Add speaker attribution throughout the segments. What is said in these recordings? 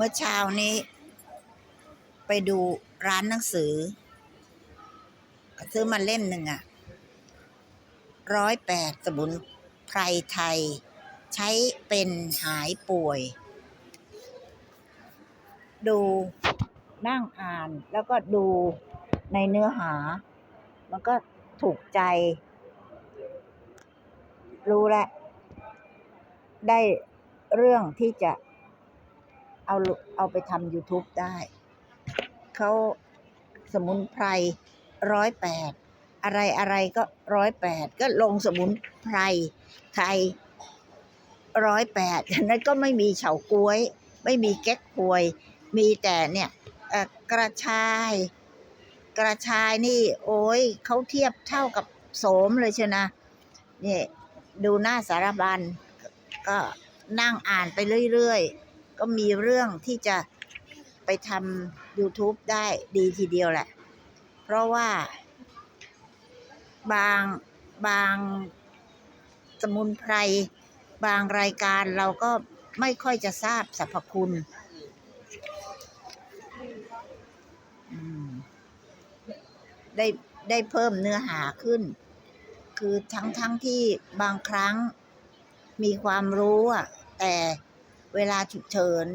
Speaker 1: เมื่อเช้านี้ ไปดูร้านหนังสือ ซื้อมาเล่มหนึ่งอะร้อยแปดสมุนไพรไทย ใช้เป็นหายป่วย ดูนั่งอ่านแล้วก็ดูในเนื้อหา มันก็ถูกใจ รู้แล้วได้เรื่องที่จะ เอาเอาไปทำ YouTube ได้ เขาสมุนไพรร้อยแปดอะไรอะไรก็ร้อยแปดก็ลงสมุนไพรไทยร้อยแปดนั้นก็ไม่มีเฉาก้วย ไม่มีแก๊กควย มีแต่เนี่ยกระชาย กระชายนี่ โอ้ยเขาเทียบเท่ากับโสมเลยเชนะนี่ดูหน้าสารบัญก็นั่งอ่านไปเรื่อย ๆ ก็มีเรื่องที่จะไปทำ YouTube ได้ดีทีเดียวแหละ เพราะว่า บางบางสมุนไพร บางรายการเราก็ไม่ค่อยจะทราบสรรพคุณได้ได้เพิ่มเนื้อหาขึ้น คือทั้งทั้งที่บางครั้งมีความรู้อะแต่ เวลาฉุกเฉิน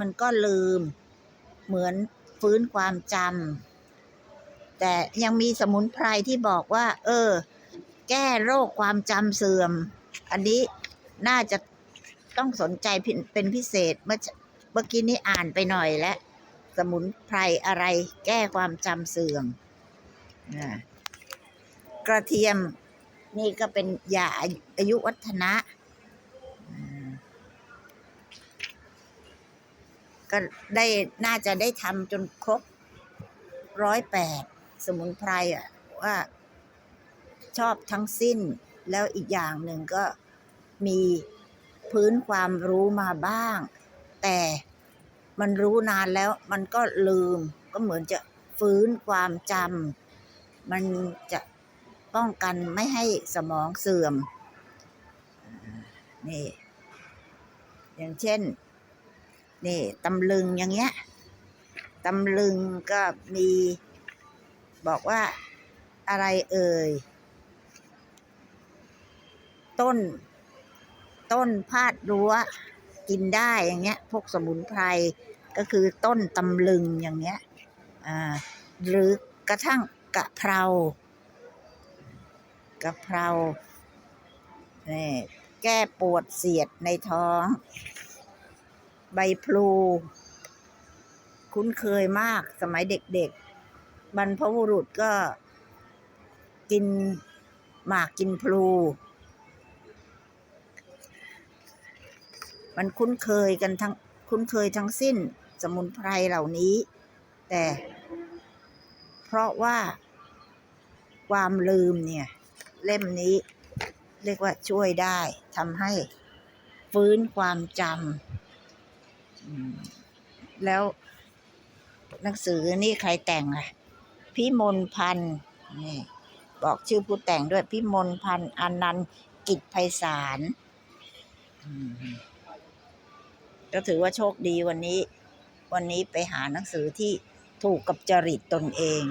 Speaker 1: มันก็ลืม เหมือนฟื้นความจำแต่ยังมีสมุนไพรที่บอกว่า เออ แก้โรคความจำเสื่อม อันนี้น่าจะต้องสนใจเป็นพิเศษเมื่อเมื่อกี้นี้อ่านไปหน่อยแล้วสมุนไพรอะไรแก้ความจำเสื่อมกระเทียมนี่ก็เป็นยาอายุวัฒนะอืม ก็ได้น่าจะได้ทำจนครบร้อยแปดสมุนไพรอะว่าชอบทั้งสิ้นแล้วอีกอย่างหนึ่งก็มีพื้นความรู้มาบ้าง แต่มันรู้นานแล้วมันก็ลืมก็เหมือนจะฟื้นความจำมันจะป้องกันไม่ให้สมองเสื่อมนี่อย่างเช่น นี่ตำลึงอย่างเงี้ยตำลึงก็มีบอกว่าอะไรเอ่ย ต้น ต้นพาดรั้วกินได้อย่างเงี้ย พวกสมุนไพรก็คือต้นตำลึงอย่างเงี้ยอ่าหรือกระทั่งกะเพรากะเพรานี่แก้ปวดเสียดในท้อง ใบพลู คุ้นเคยมากสมัยเด็กๆ บรรพบุรุษก็กินหมากกินพลู มันคุ้นเคยกันทั้งคุ้นเคยทั้งสิ้นสมุนไพรเหล่านี้ แต่ เพราะว่าความลืมเนี่ย เล่มนี้เรียกว่าช่วยได้ทำให้ฟื้นความจำ แล้ว หนังสือนี่ใครแต่งอะ พี่มนพันธ์นี่บอกชื่อผู้แต่งด้วย พี่มนพันธ์อนันต์กิจไพศาลก็ถือว่าโชคดีวันนี้ วันนี้ไปหาหนังสือที่ถูกกับจริตตนเอง